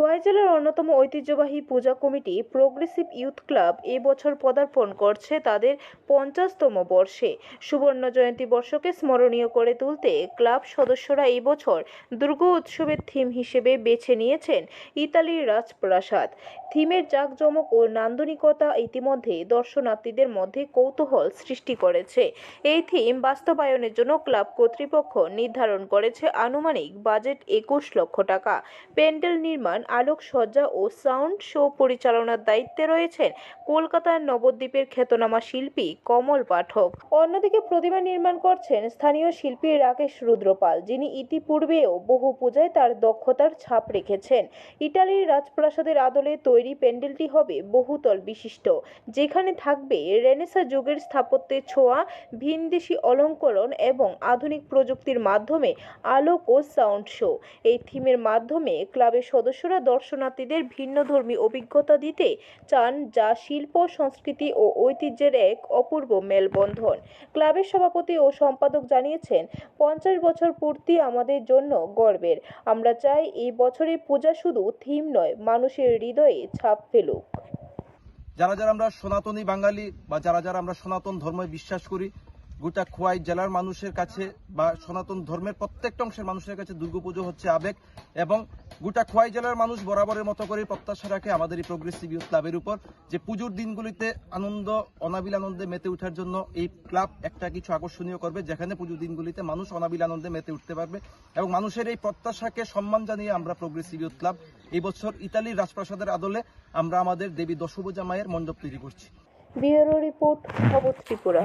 খোয়াই জেলার অন্যতম ঐতিহ্যবাহী পূজা কমিটি প্রোগ্রেসিভ ইউথ ক্লাব এবছর পদার্পণ করছে তাদের পঞ্চাশতম বর্ষে। সুবর্ণ জয়ন্তী বর্ষকে স্মরণীয় করে তুলতে ক্লাব সদস্যরা এবছর দুর্গ উৎসবের থিম হিসেবে বেছে নিয়েছেন ইতালির রাজপ্রাসাদ। থিমের জাঁকজমক ও নান্দনিকতা ইতিমধ্যে দর্শনার্থীদের মধ্যে কৌতূহল সৃষ্টি করেছে। এই থিম বাস্তবায়নের জন্য ক্লাব কর্তৃপক্ষ নির্ধারণ করেছে আনুমানিক বাজেট একুশ লক্ষ টাকা। প্যান্ডেল নির্মাণ আলোকসজ্জা ও সাউন্ড শো পরিচালনার দায়িত্বে রয়েছেন কলকাতার নবদ্বীপের খ্যাতনামা শিল্পী কমল পাঠক। অন্যদিকে প্রতিমা নির্মাণ করছেন স্থানীয় শিল্পী রাকেশ রুদ্রপাল, যিনি ইতিপূর্বেও বহু পূজায় তার দক্ষতার ছাপ রেখেছেন। ইটালির রাজপ্রাসাদের আদলে তৈরি প্যান্ডেলটি হবে বহুতল বিশিষ্ট। যেখানে থাকবে রেনেসা যুগের স্থাপত্যের ছোঁয়া, ভিনদেশি অলঙ্করণ এবং আধুনিক প্রযুক্তির মাধ্যমে আলোক ও সাউন্ড শো। এই থিমের মাধ্যমে ক্লাবের সদস্যরা দর্শনার্থীদের ভিন্ন ভিন্নধর্মী অভিজ্ঞতা দিতে চান যা শিল্প, সংস্কৃতি ও ঐতিহ্যের এক অপূর্ব মেলবন্ধন। ক্লাবের সভাপতি ও সম্পাদক জানিয়েছেন, পঞ্চাশ বছর পূর্তি আমাদের জন্য গর্বের। আমরা চাই এই বছরের পূজা শুধু থিম নয়, মানুষের হৃদয়ে ছাপ ফেলুক। যারা যারা আমরা সনাতনী বাঙালি বা যারা যারা আমরা সনাতন ধর্মে বিশ্বাস করি গোটা খোয়াই জেলার মানুষের কাছে বা সনাতন ধর্মের প্রত্যেকটা অংশের মানুষের কাছে দুর্গাপুজো হচ্ছে আবেগ এবং গোটা খোয়াই জেলার মানুষ বরাবরের মতো করে প্রত্যাশা রাখে আমাদের এই প্রোগ্রেসিভ ইউথ ক্লাবের উপর যে পুজোর দিনগুলিতে আনন্দ অনাবিল আনন্দে মেতে ওঠার জন্য এই ক্লাব একটা কিছু আকর্ষণীয় করবে, যেখানে পুজোর দিনগুলিতে মানুষ অনাবিল আনন্দে মেতে উঠতে পারবে এবং মানুষের এই প্রত্যাশাকে সম্মান জানিয়ে আমরা প্রোগ্রেসিভ ইউথ ক্লাব এই বছর ইতালির রাজপ্রাসাদের আদলে আমরা আমাদের দেবী দশভূজা মায়ের মণ্ডপ তৈরি করছি। ব্যুরো রিপোর্ট খবর ত্রিপুরা।